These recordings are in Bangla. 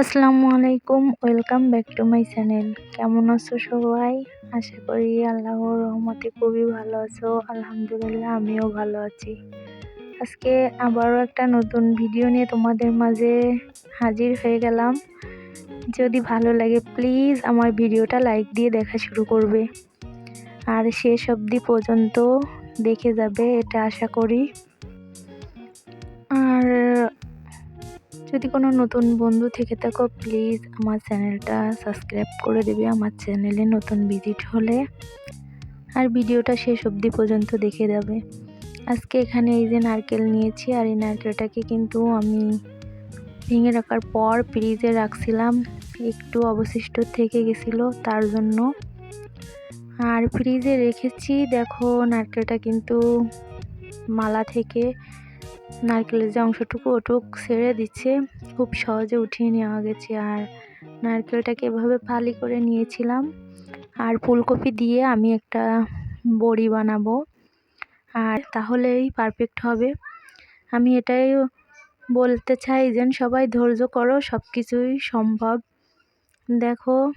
আসসালামু আলাইকুম, welcome back to my channel. কেমন আছো সবাই? আশা করি আল্লাহর রহমতে খুবই ভালো আছো। আলহামদুলিল্লাহ, আমিও ভালো আছি। আজকে আবারও একটা নতুন ভিডিও নিয়ে তোমাদের মাঝে হাজির হয়ে গেলাম। যদি ভালো লাগে, প্লিজ আমার ভিডিওটা লাইক দিয়ে দেখা শুরু করবে। আর শেষ অবধি পর্যন্ত দেখে যাবে, এটা আশা করি। যদি কোনো নতুন বন্ধু থেকে থাকো প্লিজ আমার চ্যানেলটা সাবস্ক্রাইব করে দেবে, আমার চ্যানেলে নতুন ভিজিট হলে। আর ভিডিওটা শেষ অবধি পর্যন্ত দেখে যাবে। আজকে এখানে এই যে নারকেল নিয়েছি, আর এই নারকেলটাকে কিন্তু আমি ভেঙে রাখার পর ফ্রিজে রাখছিলাম। একটু অবশিষ্ট থেকে গেছিল, তার জন্য। আর ফ্রিজে রেখেছি, দেখো নারকেলটা কিন্তু মালা থেকে। নারকেলের যে অংশটুকু ওটুক ছেড়ে দিচ্ছে, খুব সহজে উঠিয়ে নেওয়া গেছে। আর নারকেলটাকে এভাবে ফালি করে নিয়েছিলাম। আর ফুলকপি দিয়ে আমি একটা বড়ি বানাবো। আর তাহলেই পারফেক্ট হবে। আমি এটাই বলতে চাই যে, সবাই ধৈর্য করো সব কিছুই সম্ভব। দেখো,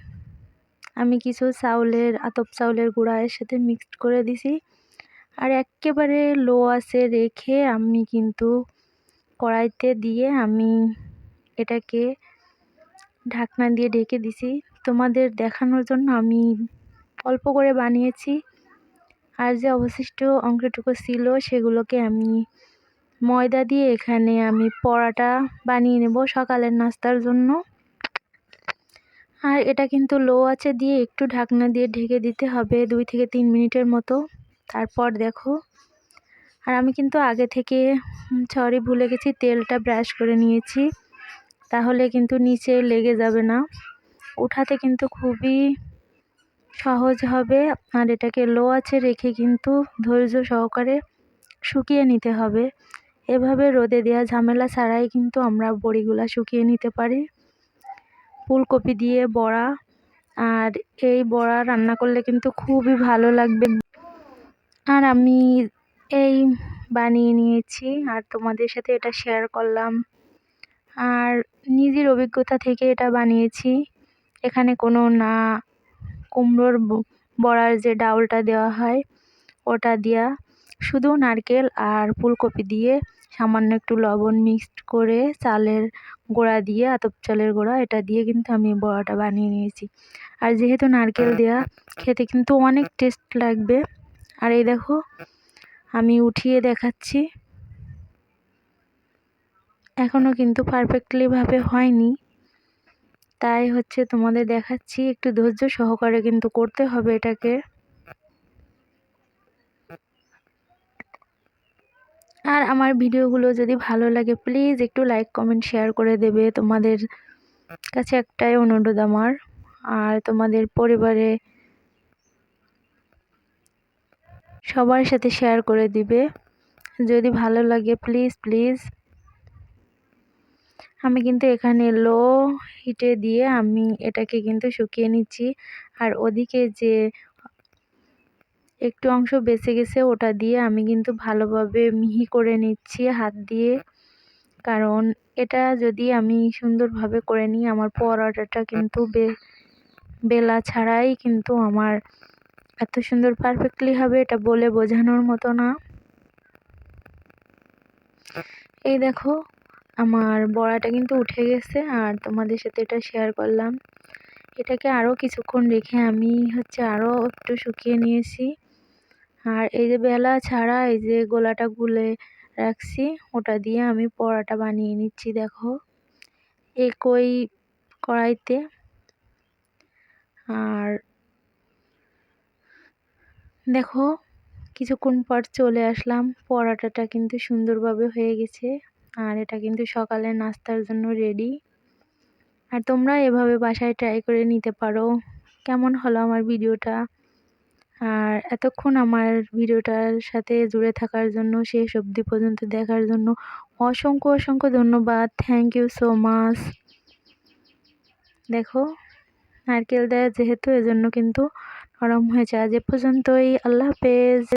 আমি কিছু চাউলের, আতপ চাউলের গুঁড়া এর সাথে মিক্সড করে দিছি। আর একেবারে লো আছে রেখে আমি কিন্তু কড়াইতে দিয়ে আমি এটাকে ঢাকনা দিয়ে ঢেকে দিছি। তোমাদের দেখানোর জন্য আমি অল্প করে বানিয়েছি। আর যে অবশিষ্ট অংশটুকু ছিল সেগুলোকে আমি ময়দা দিয়ে এখানে আমি পরাটা বানিয়ে নেব সকালের নাস্তার জন্য। আর এটা কিন্তু লো আছে দিয়ে একটু ঢাকনা দিয়ে ঢেকে দিতে হবে দুই থেকে তিন মিনিটের মতো। তারপর দেখো, আর আমি কিন্তু আগে থেকে সরি ভুলে গেছি, তেলটা ব্রাশ করে নিয়েছি। তাহলে কিন্তু নিচে লেগে যাবে না। উঠাতে কিন্তু খুবই সহজ হবে, আর এটাকে লো আছে রেখে কিন্তু ধৈর্য সহকারে শুকিয়ে নিতে হবে। এভাবে রোদে দেওয়া ঝামেলা ছাড়াই কিন্তু আমরা বড়িগুলা শুকিয়ে নিতে পারি। ফুলকপি দিয়ে বড়া, আর এই বড়া রান্না করলে কিন্তু খুবই ভালো লাগবে। আর আমি এই বানিয়ে নিয়েছি আর তোমাদের সাথে এটা শেয়ার করলাম। আর নিজের অভিজ্ঞতা থেকে এটা বানিয়েছি। এখানে কোনো না কুমড়োর বড়ার যে ডাউলটা দেওয়া হয় ওটা দেওয়া শুধু নারকেল আর ফুলকপি দিয়ে সামান্য একটু লবণ মিক্সড করে চালের গোড়া দিয়ে আতপ চালের গোড়া এটা দিয়ে কিন্তু আমি বড়াটা বানিয়ে নিয়েছি। আর যেহেতু নারকেল দেওয়া খেতে কিন্তু অনেক টেস্ট লাগবে। আর এই দেখো, আমি উঠিয়ে দেখাচ্ছি। এখনও কিন্তু পারফেক্টলিভাবে হয়নি। তাই হচ্ছে তোমাদের দেখাচ্ছি, একটু ধৈর্য সহকারে কিন্তু করতে হবে এটাকে। আর আমার ভিডিওগুলো যদি ভালো লাগে প্লিজ একটু লাইক কমেন্ট শেয়ার করে দেবে। তোমাদের কাছে একটাই অনুরোধ আমার। আর তোমাদের পরিবারে সবার সাথে শেয়ার করে দিবে। যদি ভালো লাগে প্লিজ প্লিজ আমি কিন্তু এখানে লো হিটে দিয়ে আমি এটাকে কিন্তু শুকিয়ে নিচ্ছি। আর ওদিকে যে একটু অংশ বেঁচে গেছে, ওটা দিয়ে আমি কিন্তু ভালোভাবে মিহি করে নিচ্ছি হাত দিয়ে। কারণ এটা যদি আমি সুন্দরভাবে করে নিই, আমার পরোটাটা কিন্তু বেলা ছাড়াই কিন্তু আমার এত সুন্দর পারফেক্টলি হবে এটা বলে বোঝানোর মতো না। এই দেখো, আমার বড়াটা কিন্তু উঠে গেছে আর তোমাদের সাথে এটা শেয়ার করলাম। এটাকে আরও কিছুক্ষণ রেখে আমি হচ্ছে আরও একটু শুকিয়ে নিয়েছি। আর এই যে বেলা ছাড়া এই যে গোলাটা গুলে রাখছি, ওটা দিয়ে আমি পরাটা বানিয়ে নিচ্ছি, দেখো। একই কড়াইতে। আর দেখো, কিছুক্ষণ পর চলে আসলাম। পরাটাটা কিন্তু সুন্দরভাবে হয়ে গেছে। আর এটা কিন্তু সকালে নাস্তার জন্য রেডি আর তোমরা এভাবে বাসায় ট্রাই করে নিতে পারো। কেমন হলো আমার ভিডিওটা? আর এতক্ষণ আমার ভিডিওটার সাথে জুড়ে থাকার জন্য, শেষ অবধি পর্যন্ত দেখার জন্য অসংখ্য অসংখ্য ধন্যবাদ। থ্যাংক ইউ সো মাচ দেখো, নারকেল দেয় যেহেতু, এজন্য কিন্তু নরম যায়। আজ এ পর্যন্তই। আল্লাহ হাফেজ।